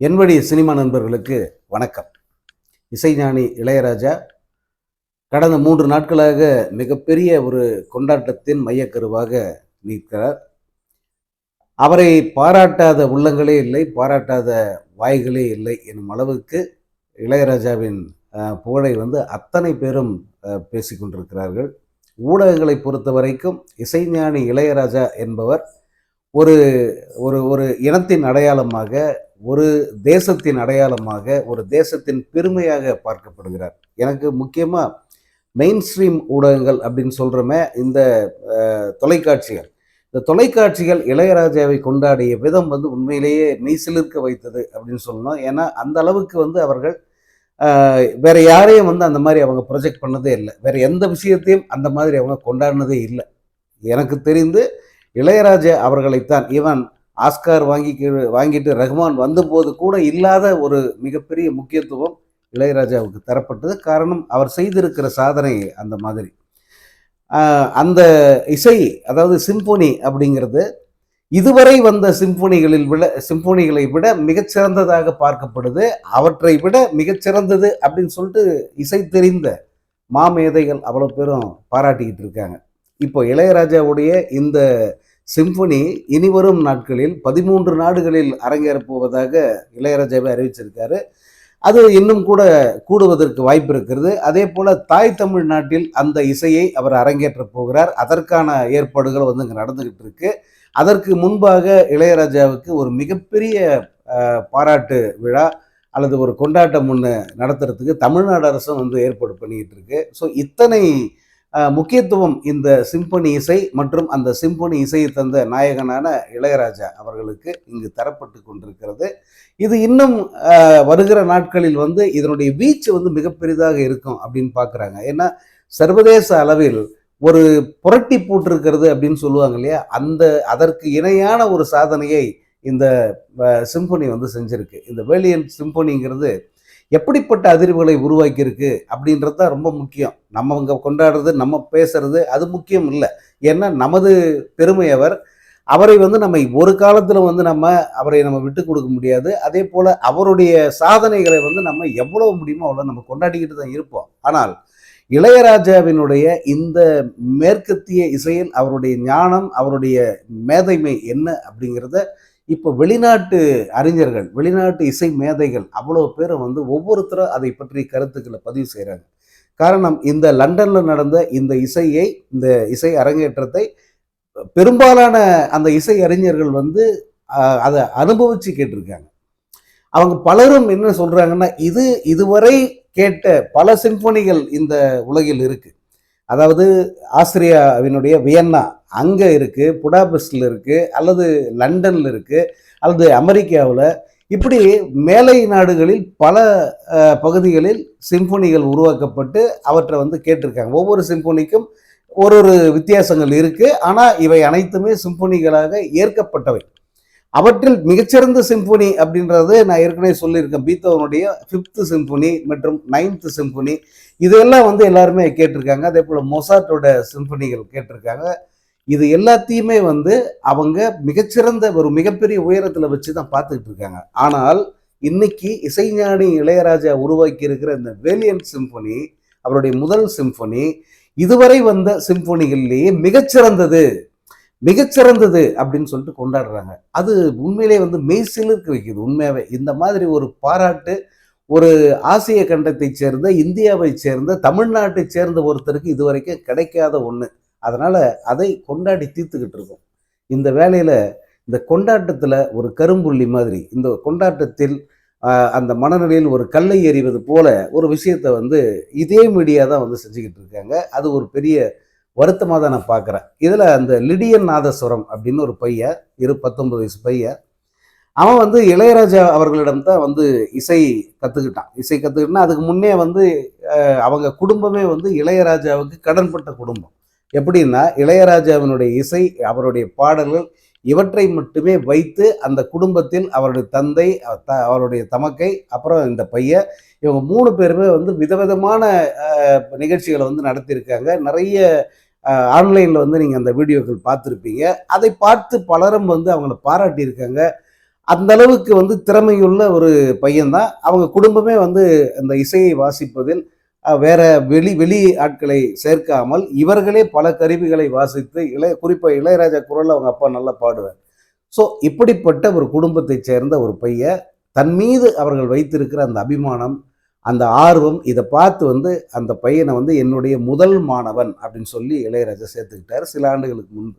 என்வழி cinema நண்பர்களுக்கு வணக்கம். இசைஞானி இளையராஜா கடந்த மூன்று நாட்களாக மிகப்பெரிய ஒரு கொண்டாட்டத்தின் மையக்கருவாக நிற்கிறார். அவரை பாராட்டாத உள்ளங்களே இல்லை பாராட்டாத வாய்களே இல்லை எனும் அளவுக்கு இளையராஜாவின் புகழை வந்து அத்தனை பேரும் பேசிக்கொண்டிருக்கிறார்கள் ஊடகங்களை பொறுத்த வரைக்கும் இசைஞானி இளையராஜா என்பவர் ஒரு ஒரு ஒரு இனத்தின் அடையாளமாக ஒரு தேசத்தின் அடையாளமாக ஒரு தேசத்தின் பெருமையாக பார்க்கப்படுகிறார். எனக்கு முக்கியமாக மெயின் ஸ்ட்ரீம் ஊடகங்கள் அப்படின்னு சொல்கிறோமே இந்த தொலைக்காட்சிகள். இந்த தொலைக்காட்சிகள் இளையராஜாவை கொண்டாடிய விதம் வந்து உண்மையிலேயே மெய்சிலிருக்க வைத்தது அப்படின்னு சொல்லணும். ஏன்னா அந்த அளவுக்கு வந்து அவர்கள் வேற யாரையும் வந்து அந்த மாதிரி அவங்க ப்ரொஜெக்ட் பண்ணதே இல்லை. வேற எந்த விஷயத்தையும் அந்த மாதிரி அவங்க கொண்டாடினதே இல்லை. எனக்கு தெரிந்து இளையராஜா அவர்களைத்தான் ஈவன் ஆஸ்கார் வாங்கி வாங்கிட்டு ரஹ்மான் வந்தபோது கூட இல்லாத ஒரு மிகப்பெரிய முக்கியத்துவம் இளையராஜாவுக்கு தரப்பட்டது. காரணம் அவர் செய்திருக்கிற சாதனை அந்த மாதிரி. அந்த இசை அதாவது சிம்போனி அப்படிங்கிறது இதுவரை வந்த சிம்போனிகளில் விட சிம்போனிகளை விட மிகச்சிறந்ததாக பார்க்கப்படுது. அவற்றை விட மிகச்சிறந்தது அப்படின்னு சொல்லிட்டு இசை தெரிந்த மாமேதைகள் அவ்வளோ பேரும் பாராட்டிக்கிட்டு இருக்காங்க. இப்போ இளையராஜாவுடைய இந்த சிம்பனி இனிவரும் நாட்களில் பதிமூன்று நாடுகளில் அரங்கேறப்போவதாக இளையராஜாவை அறிவிச்சிருக்காரு. அது இன்னும் கூட கூடுவதற்கு வாய்ப்பு இருக்கிறது. அதே போல தாய் தமிழ்நாட்டில் அந்த இசையை அவர் அரங்கேற்றப் போகிறார். அதற்கான ஏற்பாடுகள் வந்து இங்கே நடந்துகிட்டு இருக்கு. அதற்கு முன்பாக இளையராஜாவுக்கு ஒரு மிகப்பெரிய பாராட்டு விழா அல்லது ஒரு கொண்டாட்டம் ஒன்று நடத்துறதுக்கு தமிழ்நாடு அரசும் வந்து ஏற்பாடு பண்ணிக்கிட்டு இருக்கு. ஸோ இத்தனை முக்கியத்துவம் இந்த சிம்பொனி இசை மற்றும் அந்த சிம்பொனி இசையை தந்த நாயகனான இளையராஜா அவர்களுக்கு இங்கு தரப்பட்டு கொண்டிருக்கிறது. இது இன்னும் வருகிற நாட்களில் வந்து இதனுடைய வீச்சு வந்து மிக பெரிதாக இருக்கும் அப்படின்னு பார்க்குறாங்க. ஏன்னா சர்வதேச அளவில் ஒரு புரட்டி போட்டிருக்கிறது அப்படின்னு சொல்லுவாங்க இல்லையா? அந்த அதற்கு இணையான ஒரு சாதனையை இந்த சிம்பொனி வந்து செஞ்சிருக்கு. இந்த வேலியன் சிம்பொனிங்கிறது எப்படிப்பட்ட அதிர்வுகளை உருவாக்கியிருக்கு அப்படின்றது தான் ரொம்ப முக்கியம். நம்ம இங்கே கொண்டாடுறது நம்ம பேசுறது அது முக்கியம் இல்லை. ஏன்னா நமது பெருமை அவர். அவரை வந்து நம்ம ஒரு காலத்தில் வந்து நம்ம அவரை நம்ம விட்டு கொடுக்க முடியாது. அதே போல் அவருடைய சாதனைகளை வந்து நம்ம எவ்வளோ முடியுமோ அவ்வளோ நம்ம கொண்டாடிக்கிட்டு தான் இருப்போம். ஆனால் இளையராஜாவினுடைய இந்த மேற்கத்திய இசையில் அவருடைய ஞானம் அவருடைய மேதைமை என்ன அப்படிங்கிறத இப்போ வெளிநாட்டு அறிஞர்கள் வெளிநாட்டு இசை மேதைகள் அவ்வளோ பேரை வந்து ஒவ்வொருத்தரும் அதை பற்றி கருத்துக்களை பதிவு செய்கிறாங்க காரணம் இந்த லண்டனில் நடந்த இந்த இசையை இந்த இசை அரங்கேற்றத்தை பெரும்பாலான அந்த இசை அறிஞர்கள் வந்து அதை அனுபவிச்சு கேட்டிருக்காங்க. அவங்க பலரும் என்ன சொல்கிறாங்கன்னா இது இதுவரை கேட்ட பல சிம்பொனிகள் இந்த உலகில் இருக்குது அதாவது ஆஸ்திரியாவினுடைய வியன்னா அங்கே இருக்குது புடாபெஸ்டில் இருக்குது அல்லது லண்டனில் இருக்குது அல்லது அமெரிக்காவில். இப்படி மேலை நாடுகளில் பல பகுதிகளில் சிம்பொனிகள் உருவாக்கப்பட்டு அவற்றை வந்து கேட்டிருக்காங்க. ஒவ்வொரு சிம்பொனிக்கும் ஒரு ஒரு வித்தியாசங்கள் இருக்குது ஆனால் இவை அனைத்துமே சிம்பொனிகளாக ஏற்கப்பட்டவை. அவற்றில் மிகச்சிறந்த சிம்பொனி அப்படின்றது நான் ஏற்கனவே சொல்லியிருக்கேன். பீத்தவனுடைய ஃபிஃப்த்து சிம்பொனி மற்றும் நைன்த்து சிம்பொனி. இதெல்லாம் வந்து எல்லாருமே கேட்டிருக்காங்க. அதே போல் மொசாட்டோட சிம்பொனிகள் கேட்டிருக்காங்க. இது எல்லாத்தையுமே வந்து அவங்க மிகச்சிறந்த ஒரு மிகப்பெரிய உயரத்தில் வச்சு தான் பார்த்துக்கிட்டு இருக்காங்க. ஆனால் இன்னைக்கு இசைஞானி இளையராஜா உருவாக்கி இருக்கிற இந்த வேலியன் சிம்பொனி அவருடைய முதல் சிம்பொனி இதுவரை வந்த சிம்பொனிகள்லேயே மிகச்சிறந்தது. மிகச்சிறந்தது அப்படின்னு சொல்லிட்டு கொண்டாடுறாங்க. அது உண்மையிலே வந்து மெய்சிலிருக்கு வைக்குது உண்மையாகவே இந்த மாதிரி ஒரு பாராட்டு ஒரு ஆசிய கண்டத்தைச் சேர்ந்த இந்தியாவை சேர்ந்த தமிழ்நாட்டை சேர்ந்த ஒருத்தருக்கு இதுவரைக்கும் கிடைக்காத ஒன்று அதனால் அதை கொண்டாடி தீர்த்துக்கிட்டு இருக்கோம். இந்த வேலையில் இந்த கொண்டாட்டத்தில் ஒரு கரும்புள்ளி மாதிரி இந்த கொண்டாட்டத்தில் அந்த மனநிலையில் ஒரு கல்லை எறிவது போல ஒரு விஷயத்தை வந்து இதே மீடியா தான் வந்து செஞ்சுக்கிட்டு இருக்காங்க. அது ஒரு பெரிய வருத்தமாக தான் நான் பார்க்குறேன் இதில் அந்த லிடியன் நாதஸ்வரம் அப்படின்னு ஒரு பையன் இரு பத்தொன்பது வயசு பையன் அவன் வந்து இளையராஜா அவர்களிடம் தான் வந்து இசை கற்றுக்கிட்டான் இசை கற்றுக்கிட்டான் அதுக்கு முன்னே வந்து அவங்க குடும்பமே வந்து இளையராஜாவுக்கு கடன்பட்ட குடும்பம். எப்படின்னா இளையராஜாவினுடைய இசை அவருடைய பாடல்கள் இவற்றை மட்டுமே வைத்து அந்த குடும்பத்தில் அவருடைய தந்தை த- அவருடைய தமக்கை அப்புறம் இந்த பையன் இவங்க மூணு பேருமே வந்து விதவிதமான நிகழ்ச்சிகளை வந்து நடத்தியிருக்காங்க. நிறைய ஆன்லைனில் வந்து நீங்கள் அந்த வீடியோக்கள் பார்த்துருப்பீங்க. அதை பார்த்து பலரும் வந்து அவங்கள பாராட்டியிருக்காங்க. அந்த அளவுக்கு வந்து திறமையுள்ள ஒரு பையன்தான் அவங்க குடும்பமே வந்து அந்த இசையை வாசிப்பதில் வேற வெளி வெளி ஆட்களை சேர்க்காமல் இவர்களே பல கருவிகளை வாசித்து இளைய குறிப்பாக இளையராஜா குரல் அவங்க அப்பா நல்லா பாடுவார். ஸோ இப்படிப்பட்ட ஒரு குடும்பத்தைச் சேர்ந்த ஒரு பையன் தன் மீது அவர்கள் வைத்திருக்கிற அந்த அபிமானம் அந்த ஆர்வம் இதை பார்த்து வந்து அந்த பையனை வந்து என்னுடைய முதல் மாணவன் அப்படின்னு சொல்லி இளையராஜா சேர்த்துக்கிட்டார் சில ஆண்டுகளுக்கு முன்பு.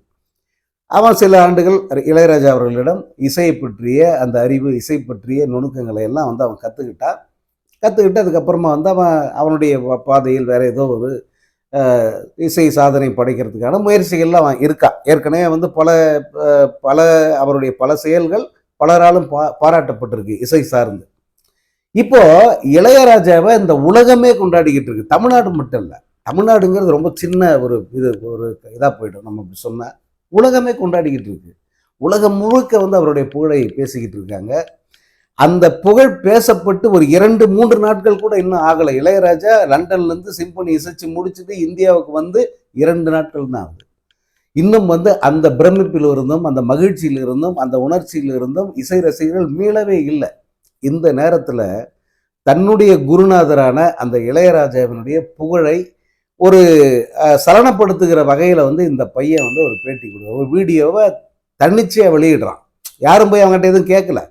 அவன் சில ஆண்டுகள் இளையராஜா அவர்களிடம் இசையை பற்றிய அந்த அறிவு இசை பற்றிய நுணுக்கங்களை எல்லாம் வந்து அவன் கற்றுக்கிட்டான் கற்றுக்கிட்டு அதுக்கப்புறமா வந்து அவன் அவனுடைய பாதையில் வேறு ஏதோ ஒரு இசை சாதனை படைக்கிறதுக்கான முயற்சிகள்லாம் அவன் இருக்கான் ஏற்கனவே வந்து பல பல அவருடைய பல செயல்கள் பலராலும் பா பாராட்டப்பட்டிருக்கு இசை சார்ந்து. இப்போ இளையராஜாவை இந்த உலகமே கொண்டாடிக்கிட்டு இருக்கு. தமிழ்நாடு மட்டும் இல்லை தமிழ்நாடுங்கிறது ரொம்ப சின்ன ஒரு இது ஒரு இதாக போயிடும். நம்ம இப்படி சொன்னால் உலகமே கொண்டாடிக்கிட்டு இருக்கு. உலகம் முழுக்க வந்து அவருடைய புகழை பேசிக்கிட்டு இருக்காங்க. அந்த புகழ் பேசப்பட்டு ஒரு இரண்டு மூன்று நாட்கள் கூட இன்னும் ஆகலை. இளையராஜா லண்டன்லேருந்து சிம்பனி இசைச்சு முடிச்சுட்டு இந்தியாவுக்கு வந்து இரண்டு நாட்கள் தான் ஆகுது. இன்னும் வந்து அந்த பிரமிப்பில் இருந்தும் அந்த மகிழ்ச்சியில் இருந்தும் அந்த உணர்ச்சியில் இருந்தும் இசை ரசிகர்கள் மீளவே இல்லை. இந்த நேரத்தில் தன்னுடைய குருநாதரான அந்த இளையராஜாவினுடைய புகழை ஒரு சலனப்படுத்துகிற வகையில் வந்து இந்த பையன் வந்து ஒரு பேட்டி கொடுக்குற ஒரு வீடியோவை தன்னிச்சையாக வெளியிடுறான். யாரும் போய் அவங்ககிட்ட எதுவும் கேட்கல.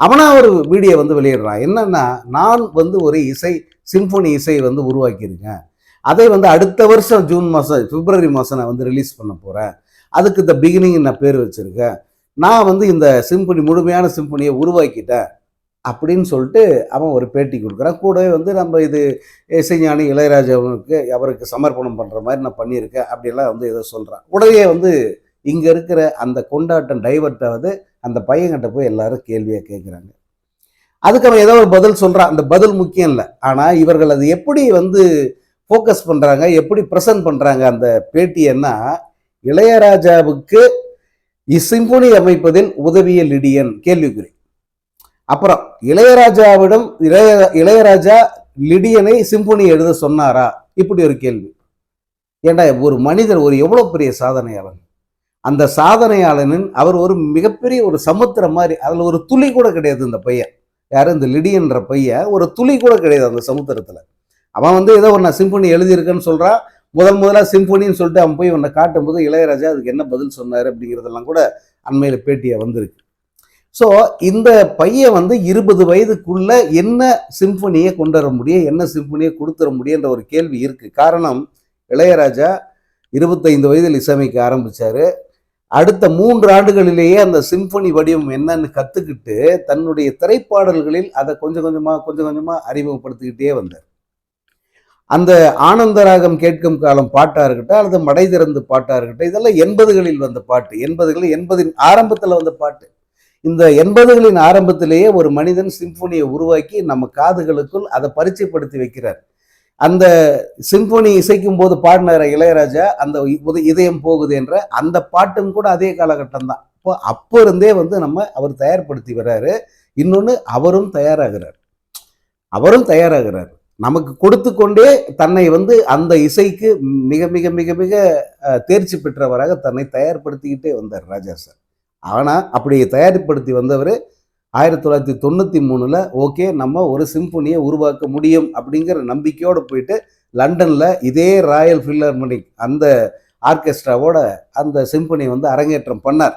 அவனா ஒரு வீடியோ வந்து வெளியிடுறான் என்னன்னா நான் வந்து ஒரு இசை சிம்பொனி இசை வந்து உருவாக்கியிருக்கேன். அதை வந்து அடுத்த வருஷம் ஜூன் மாதம் பிப்ரவரி மாதம் நான் வந்து ரிலீஸ் பண்ண போகிறேன் அதுக்கு இந்த பிகினிங் நான் பேர் வச்சுருக்கேன். நான் வந்து இந்த சிம்பனி முழுமையான சிம்பனியை உருவாக்கிட்டேன் அப்படின்னு சொல்லிட்டு அவன் ஒரு பேட்டி கொடுக்குறான். கூடவே வந்து நம்ம இது இசைஞானி இளையராஜாவுக்கு அவருக்கு சமர்ப்பணம் பண்ணுற மாதிரி நான் பண்ணியிருக்கேன் அப்படியெல்லாம் வந்து ஏதோ சொல்கிறான் உடனே வந்து இங்கே இருக்கிற அந்த கொண்டாட்டம் டைவர்ட் ஆகுது. அந்த பையன்கிட்ட போய் எல்லாரும் கேள்வியாக கேட்குறாங்க அதுக்கு அவன் ஏதோ ஒரு பதில் சொல்கிறான் அந்த பதில் முக்கியம் இல்லை. ஆனால் இவர்கள் அது எப்படி வந்து ஃபோக்கஸ் பண்ணுறாங்க எப்படி ப்ரெசன்ட் பண்ணுறாங்க அந்த பேட்டியன்னா இளையராஜாவுக்கு இசிம்பொனி அமைப்பதில் உதவிய லிடியன் கேள்விக்குறி. அப்புறம் இளையராஜாவிடம் இளைய இளையராஜா லிடியனை சிம்பொனி எழுத சொன்னாரா? இப்படி ஒரு கேள்வி. ஏண்டா ஒரு மனிதர் ஒரு எவ்வளோ பெரிய சாதனையாளன் அந்த சாதனையாளனின் அவர் ஒரு மிகப்பெரிய ஒரு சமுத்திரம் மாதிரி அதில் ஒரு துளி கூட கிடையாது இந்த பையன். யார்? இந்த லிடியன்ற பையன். ஒரு துளி கூட கிடையாது அந்த சமுத்திரத்தில். அவன் வந்து ஏதோ ஒன்று சிம்பனி எழுதியிருக்கேன்னு சொல்கிறான் முதல் முதலாக சிம்பனின்னு சொல்லிட்டு அவன் போய் உன்னை காட்டும்போது இளையராஜா அதுக்கு என்ன பதில் சொன்னார் அப்படிங்கிறதெல்லாம் கூட அண்மையில் பேட்டியாக வந்திருக்கு. ஸோ இந்த பையன் வந்து இருபது வயதுக்குள்ள என்ன சிம்பனியை கொண்டு வர முடியும் என்ன சிம்பனியை கொடுத்துட முடியுன்ற ஒரு கேள்வி இருக்குது காரணம் இளையராஜா இருபத்தைந்து வயதில் இசையமைக்க ஆரம்பித்தார் அடுத்த மூன்று ஆண்டுகளிலேயே அந்த சிம்பனி வடிவம் என்னன்னு கற்றுக்கிட்டு தன்னுடைய திரைப்பாடல்களில் அதை கொஞ்சம் கொஞ்சமாக கொஞ்சம் கொஞ்சமாக அறிமுகப்படுத்திக்கிட்டே வந்தார். அந்த ஆனந்தராகம் கேட்கும் காலம் பாட்டாக இருக்கட்டும் அல்லது மடை திறந்து பாட்டாக இருக்கட்டும் இதெல்லாம் எண்பதுகளில் வந்த பாட்டு. எண்பதுகளில் எண்பதின் ஆரம்பத்தில் வந்த பாட்டு. இந்த எண்பதுகளின் ஆரம்பத்திலேயே ஒரு மனிதன் சிம்பொனியை உருவாக்கி நம்ம காதுகளுக்குள் அதை பரிச்சயப்படுத்தி வைக்கிறார். அந்த சிம்போனி இசைக்கும் போது பாடினார் இளையராஜா அந்த இதயம் போகுது என்ற அந்த பாட்டும் கூட அதே காலகட்டம் தான் இப்போ அப்போ இருந்தே வந்து நம்ம அவர் தயார்படுத்தி வர்றாரு இன்னொன்று அவரும் தயாராகிறார். அவரும் தயாராகிறார். நமக்கு கொடுத்து கொண்டே தன்னை வந்து அந்த இசைக்கு மிக மிக மிக மிக அஹ், தேர்ச்சி பெற்றவராக தன்னை தயார்படுத்திக்கிட்டே வந்தார் ராஜா சார். ஆனால் அப்படி தயார்படுத்தி வந்தவர் ஆயிரத்தி தொள்ளாயிரத்தி தொண்ணூற்றி மூணில் ஓகே நம்ம ஒரு சிம்பொனியை உருவாக்க முடியும் அப்படிங்கிற நம்பிக்கையோடு போயிட்டு லண்டனில் இதே ராயல் ஃபில்லர்மனிக் அந்த ஆர்கெஸ்ட்ராவோட அந்த சிம்பொனி வந்து அரங்கேற்றம் பண்ணார்.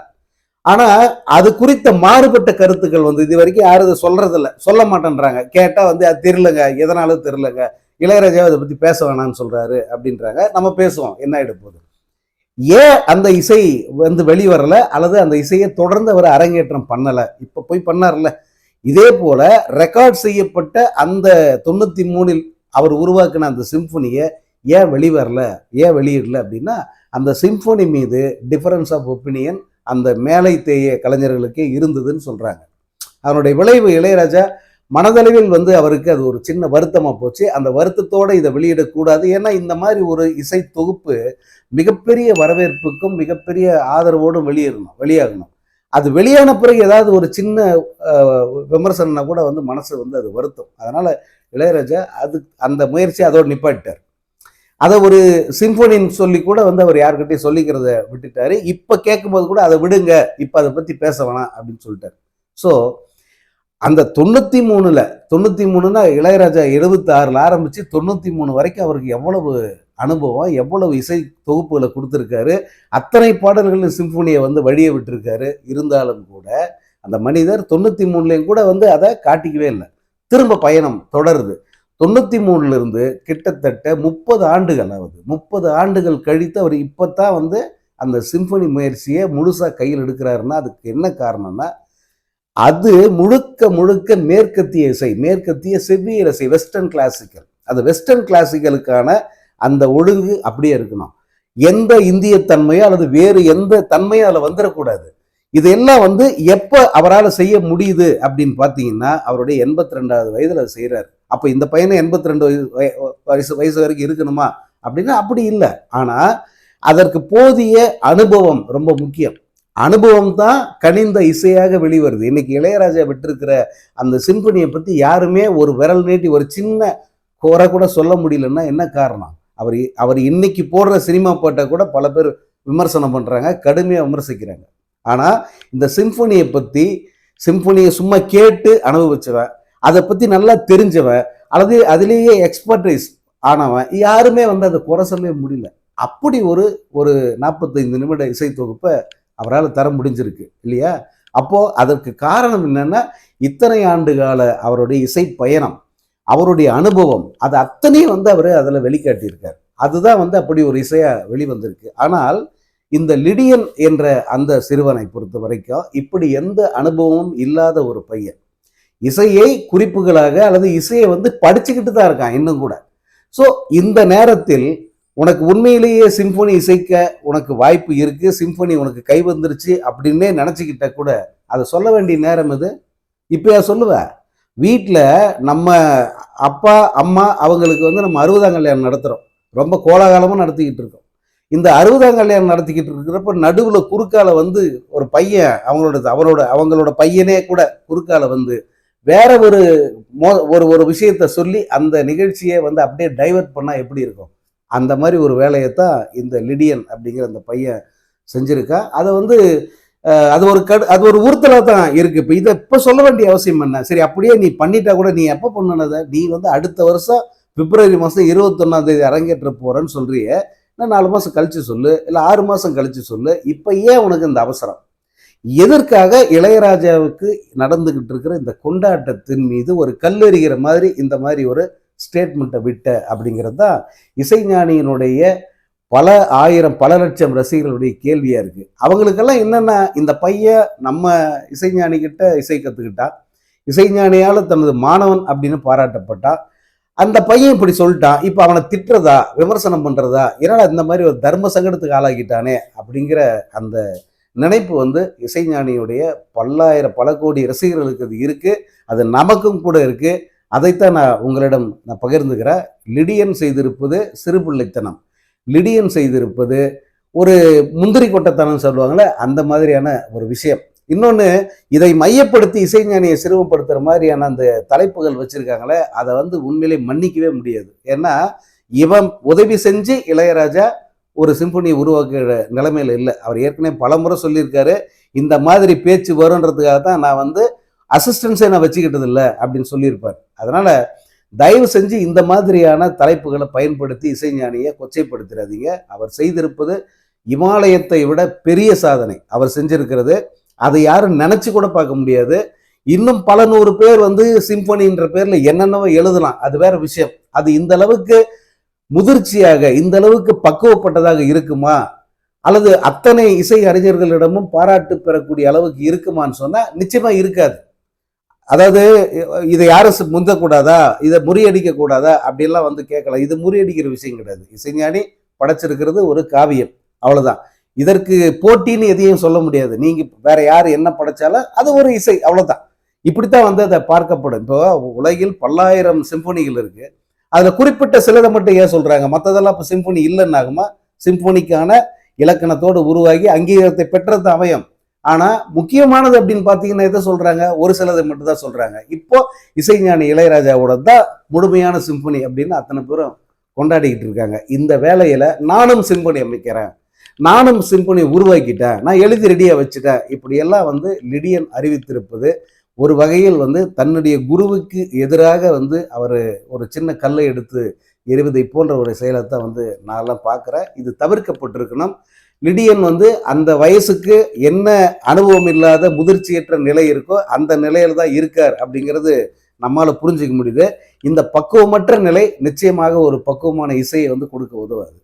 ஆனால் அது குறித்த மாறுபட்ட கருத்துக்கள் வந்து இது வரைக்கும் யாரும் இதை சொல்கிறதில்ல சொல்ல மாட்டேன்றாங்க. கேட்டால் வந்து அது தெரிலங்க எதனாலும் தெரிலங்க இளையராஜாவை அதை பற்றி பேச வேணாம்னு சொல்கிறாரு அப்படின்றாங்க. நம்ம பேசுவோம். என்ன ஆகிட போகுது? ஏன் அந்த இசை வந்து வெளிவரல? அல்லது அந்த இசையை தொடர்ந்து அவர் அரங்கேற்றம் பண்ணலை? இப்போ போய் பண்ணார்ல இதே போல ரெக்கார்ட் செய்யப்பட்ட அந்த தொண்ணூற்றி மூணில் அவர் உருவாக்கின அந்த சிம்ஃபனியை ஏன் வெளிவரல? ஏன் வெளியிடல அப்படின்னா அந்த சிம்ஃபனி மீது டிஃபரன்ஸ் ஆஃப் ஒப்பீனியன் அந்த மேலை தேய கலைஞர்களுக்கே இருந்ததுன்னு சொல்கிறாங்க அதனுடைய விளைவு இளையராஜா மனதளவில் வந்து அவருக்கு அது ஒரு சின்ன வருத்தமாக போச்சு. அந்த வருத்தத்தோடு இதை வெளியிடக்கூடாது. ஏன்னா இந்த மாதிரி ஒரு இசை தொகுப்பு மிகப்பெரிய வரவேற்புக்கும் மிகப்பெரிய ஆதரவோடும் வெளியேறணும் வெளியாகணும். அது வெளியான பிறகு ஏதாவது ஒரு சின்ன விமர்சனம்னா கூட வந்து மனசு வந்து அது வருத்தம். அதனால் இளையராஜா அது அந்த முயற்சி அதோடு நிப்பாட்டார் அதை ஒரு சிம்போனின்னு சொல்லி கூட வந்து அவர் யார்கிட்டையும் சொல்லிக்கிறத விட்டுட்டாரு. இப்போ கேட்கும்போது கூட அதை விடுங்க இப்போ அதை பற்றி பேச வேணாம் அப்படின்னு சொல்லிட்டார். ஸோ அந்த தொண்ணூற்றி மூணில் தொண்ணூற்றி மூணுனா இளையராஜா எழுபத்தி ஆறில் ஆரம்பித்து தொண்ணூற்றி மூணு வரைக்கும் அவருக்கு எவ்வளவு அனுபவம் எவ்வளவு இசை தொகுப்புகளை கொடுத்துருக்காரு அத்தனை பாடல்களின் சிம்பொனியை வந்து வழியை விட்டுருக்காரு. இருந்தாலும் கூட அந்த மனிதர் தொண்ணூற்றி மூணுலேயும் கூட வந்து அதை காட்டிக்கவே இல்லை. திரும்ப பயணம் தொடருது. தொண்ணூற்றி மூணுலேருந்து கிட்டத்தட்ட முப்பது ஆண்டுகள் ஆகுது. முப்பது ஆண்டுகள் கழித்து அவர் இப்போ தான் வந்து அந்த சிம்ஃபனி முயற்சியை முழுசாக கையில் எடுக்கிறாருன்னா அதுக்கு என்ன காரணம்னா அது முழுக்க முழுக்க மேற்கத்திய இசை மேற்கத்திய செவ்வியல் இசை வெஸ்டர்ன் கிளாசிக்கல் அது வெஸ்டர்ன் கிளாசிக்கலுக்கான அந்த ஒழுங்கு அப்படியே இருக்கணும். எந்த இந்திய தன்மையோ அல்லது வேறு எந்த தன்மையோ அதில் வந்துடக்கூடாது இதெல்லாம் வந்து எப்போ அவரால் செய்ய முடியுது அப்படின்னு பார்த்தீங்கன்னா அவருடைய எண்பத்தி ரெண்டாவது வயதில் அதை செய்கிறார் அப்போ இந்த பையனை எண்பத்தி ரெண்டு வயசு வயசு வரைக்கும் இருக்கணுமா? அப்படின்னா அப்படி இல்லை. ஆனால் அதற்கு போதிய அனுபவம் ரொம்ப முக்கியம். அனுபவம் தான் கனிந்த இசையாக வெளிவருது. இன்னைக்கு இளையராஜா விட்டிருக்கிற அந்த சிம்பனியை பற்றி யாருமே ஒரு விரல் நீட்டி ஒரு சின்ன குறை கூட சொல்ல முடியலன்னா என்ன காரணம்? அவர் அவர் இன்னைக்கு போடுற சினிமா பாட்டை கூட பல பேர் விமர்சனம் பண்ணுறாங்க கடுமையாக விமர்சிக்கிறாங்க. ஆனால் இந்த சிம்பனியை பற்றி சிம்பனியை சும்மா கேட்டு அனுபவிச்சவன் அதை பற்றி நல்லா தெரிஞ்சவன் அல்லது அதுலேயே எக்ஸ்பர்டைஸ் ஆனவன் யாருமே வந்து அதை குறை சொல்லவே முடியல. அப்படி ஒரு ஒரு நாற்பத்தைந்து நிமிட இசை தொகுப்பை அவரால் தர முடிஞ்சிருக்கு இல்லையா? அப்போது அதற்கு காரணம் என்னென்னா இத்தனை ஆண்டு கால அவருடைய இசை பயணம் அவருடைய அனுபவம் அது அத்தனையும் வந்து அவர் அதில் வெளிக்காட்டியிருக்கார். அதுதான் வந்து அப்படி ஒரு இசையாக வெளிவந்திருக்கு. ஆனால் இந்த லிடியன் என்ற அந்த சிறுவனை பொறுத்த வரைக்கும் இப்படி எந்த அனுபவமும் இல்லாத ஒரு பையன். இசையை குறிப்புகளாக அல்லது இசையை வந்து படிச்சுக்கிட்டு தான் இருக்கான் இன்னும் கூட. ஸோ இந்த நேரத்தில் உனக்கு உண்மையிலேயே சிம்பொனி இசைக்க உனக்கு வாய்ப்பு இருக்கு சிம்பொனி உனக்கு கை வந்துருச்சு அப்படின்னே நினச்சிக்கிட்ட கூட அதை சொல்ல வேண்டிய நேரம் இது இப்போயா சொல்லுவேன் வீட்டில் நம்ம அப்பா அம்மா அவங்களுக்கு வந்து நம்ம அறுபதாம் கல்யாணம் நடத்துகிறோம் ரொம்ப கோலாகாலமாக நடத்திக்கிட்டு இருக்கோம். இந்த அறுபதாம் கல்யாணம் நடத்திக்கிட்டு இருக்கிறப்ப நடுவில் குறுக்கால வந்து ஒரு பையன் அவங்களோட அவரோட அவங்களோட பையனே கூட குறுக்கால வந்து வேற ஒரு மோ ஒரு ஒரு விஷயத்த சொல்லி அந்த நிகழ்ச்சியை வந்து அப்படியே டைவர்ட் பண்ணால் எப்படி இருக்கும்? அந்த மாதிரி ஒரு வேலையை தான் இந்த லிடியன் அப்படிங்கிற அந்த பையன் செஞ்சுருக்கா. அதை வந்து அது ஒரு கடு அது ஒரு உறுத்தலாக தான் இருக்குது இப்போ இதை இப்போ சொல்ல வேண்டிய அவசியம் என்ன? சரி அப்படியே நீ பண்ணிட்டா கூட நீ எப்போ பண்ணுனதை? நீ வந்து அடுத்த வருஷம் பிப்ரவரி மாதம் இருபத்தொன்னாம் தேதி அரங்கேற்ற போகிறேன்னு சொல்கிறிய இன்னும் நாலு மாதம் கழித்து சொல்லு இல்லை ஆறு மாதம் கழித்து சொல்லு. இப்போ ஏன் உனக்கு இந்த அவசரம்? எதற்காக இளையராஜாவுக்கு நடந்துக்கிட்டு இருக்கிற இந்த கொண்டாட்டத்தின் மீது ஒரு கல்லெறிகிற மாதிரி இந்த மாதிரி ஒரு ஸ்டேட்மெண்ட்டை விட்ட அப்படிங்கிறது தான் இசைஞானியினுடைய பல ஆயிரம் பல லட்சம் ரசிகர்களுடைய கேள்வியாக இருக்குது அவங்களுக்கெல்லாம் என்னென்ன இந்த பையன் நம்ம இசைஞானிக்கிட்ட இசை கற்றுக்கிட்டா இசைஞானியால் தனது மாணவன் அப்படின்னு பாராட்டப்பட்டா அந்த பையன் இப்படி சொல்லிட்டான் இப்போ அவனை திட்டுறதா விமர்சனம் பண்ணுறதா என்னடா இந்த மாதிரி ஒரு தர்ம சங்கடத்துக்கு ஆளாகிட்டானே அப்படிங்கிற அந்த நினைப்பு வந்து இசைஞானியுடைய பல்லாயிரம் பல கோடி ரசிகர்களுக்கு அது இருக்குது அது நமக்கும் கூட இருக்குது அதைத்தான் நான் உங்களிடம் நான் பகிர்ந்துக்கிறேன். லிடியன் செய்திருப்பது சிறுபிள்ளைத்தனம் லிடியன் செய்திருப்பது ஒரு முந்திரி கொட்டத்தனம் சொல்லுவாங்களே அந்த மாதிரியான ஒரு விஷயம். இன்னொன்று இதை மையப்படுத்தி இசைஞானியை சிறுமப்படுத்துகிற மாதிரியான அந்த தலைப்புகள் வச்சுருக்காங்களே அதை வந்து உண்மையிலே மன்னிக்கவே முடியாது. ஏன்னா இவன் உதவி செஞ்சு இளையராஜா ஒரு சிம்பொனியை உருவாக்குற நிலைமையில் இல்லை. அவர் ஏற்கனவே பலமுறை சொல்லியிருக்காரு இந்த மாதிரி பேச்சு வருன்றதுக்காக தான் நான் வந்து அசிஸ்டன்ஸை நான் வச்சுக்கிட்டது இல்லை அப்படின்னு சொல்லியிருப்பார். அதனால் தயவு செஞ்சு இந்த மாதிரியான தலைப்புகளை பயன்படுத்தி இசைஞானியை கொச்சைப்படுத்திடாதீங்க அவர் செய்திருப்பது இமாலயத்தை விட பெரிய சாதனை. அவர் செஞ்சிருக்கிறது. அதை யாரும் நினச்சி கூட பார்க்க முடியாது. இன்னும் பல நூறு பேர் வந்து சிம்பனின்ற பேரில் என்னென்னவோ எழுதலாம். அது வேற விஷயம். அது இந்த அளவுக்கு முதிர்ச்சியாக இந்த அளவுக்கு பக்குவப்பட்டதாக இருக்குமா? அல்லது அத்தனை இசை அறிஞர்களிடமும் பாராட்டு பெறக்கூடிய அளவுக்கு இருக்குமான்னு சொன்னால் நிச்சயமாக இருக்காது. அதாவது இதை யாரும் முந்தக்கூடாதா? இதை முறியடிக்க கூடாதா அப்படிலாம் வந்து கேட்கலாம் இது முறியடிக்கிற விஷயம் கிடையாது. இசைஞானி படைச்சிருக்கிறது ஒரு காவியம். அவ்வளோதான் இதற்கு போட்டின்னு எதையும் சொல்ல முடியாது. நீங்க வேற யார் என்ன படைச்சாலும் அது ஒரு இசை. அவ்வளோதான் இப்படித்தான் வந்து அதை பார்க்கப்படும். இப்போ உலகில் பல்லாயிரம் சிம்பொனிகள் இருக்கு. அதில் குறிப்பிட்ட சிலதை மட்டும் ஏன் சொல்றாங்க? மற்றதெல்லாம் இப்போ சிம்பொனி இல்லைன்னாகுமா சிம்பொனிக்கான இலக்கணத்தோடு உருவாகி அங்கீகாரத்தை பெற்றது அவயம். ஆனால் முக்கியமானது அப்படின்னு பார்த்தீங்கன்னா எதை சொல்கிறாங்க ஒரு சிலதை மட்டும் தான் இப்போ இசைஞானி இளையராஜாவோட தான் முழுமையான சிம்பனி அப்படின்னு அத்தனை பேரும் கொண்டாடிக்கிட்டு இருக்காங்க. இந்த வேலையில் நானும் சிம்பனி அமைக்கிறேன். நானும் சிம்பனி உருவாக்கிட்டேன். நான் எழுதி ரெடியாக வச்சுட்டேன். இப்படியெல்லாம் வந்து லிடியன் அறிவித்திருப்பது ஒரு வகையில் வந்து தன்னுடைய குருவுக்கு எதிராக வந்து அவர் ஒரு சின்ன கல்லை எடுத்து எறிவதை போன்ற ஒரு செயலை தான் வந்து நான்லாம் பார்க்குறேன். இது தவிர்க்கப்பட்டிருக்கணும். லிடியன் வந்து அந்த வயசுக்கு என்ன அனுபவம் இல்லாத முதிர்ச்சியற்ற நிலை இருக்கோ அந்த நிலையில தான் இருக்கார் அப்படிங்கிறது நம்மால் புரிஞ்சுக்க முடியுது. இந்த பக்குவமற்ற நிலை நிச்சயமாக ஒரு பக்குவமான இசையை வந்து கொடுக்க உதவாது.